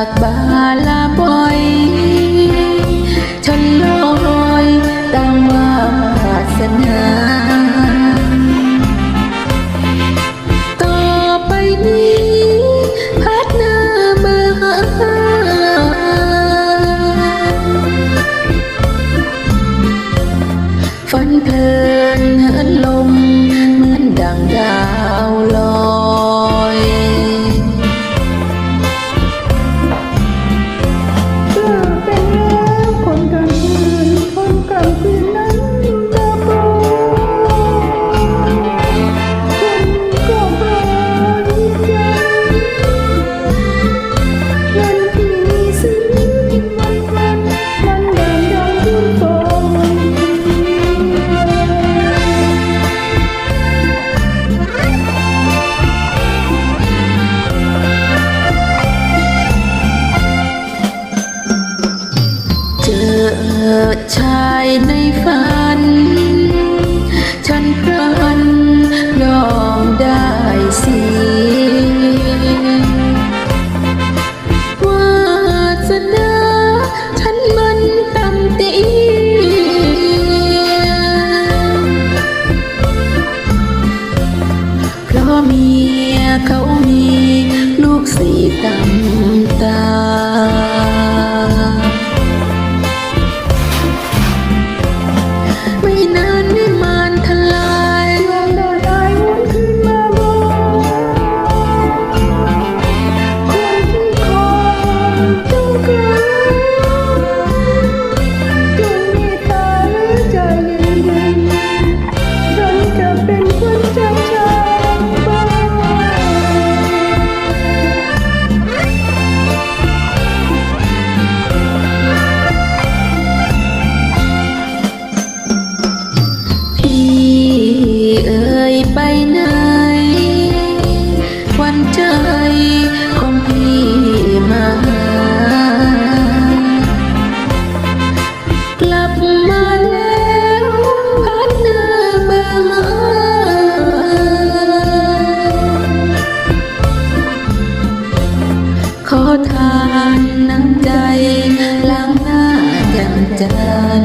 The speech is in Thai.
at bahala po ธอชายในฝัน ฉันพรันยอมได้สิวาสนาฉันมันตำตีเพราะเมียเขามีลูกสี่ตำตา ไปไหน วันใจของพี่มา กลับมาแล้วพัดหน้ามาหาขอทานน้ำใจล้างหน้าจำจัน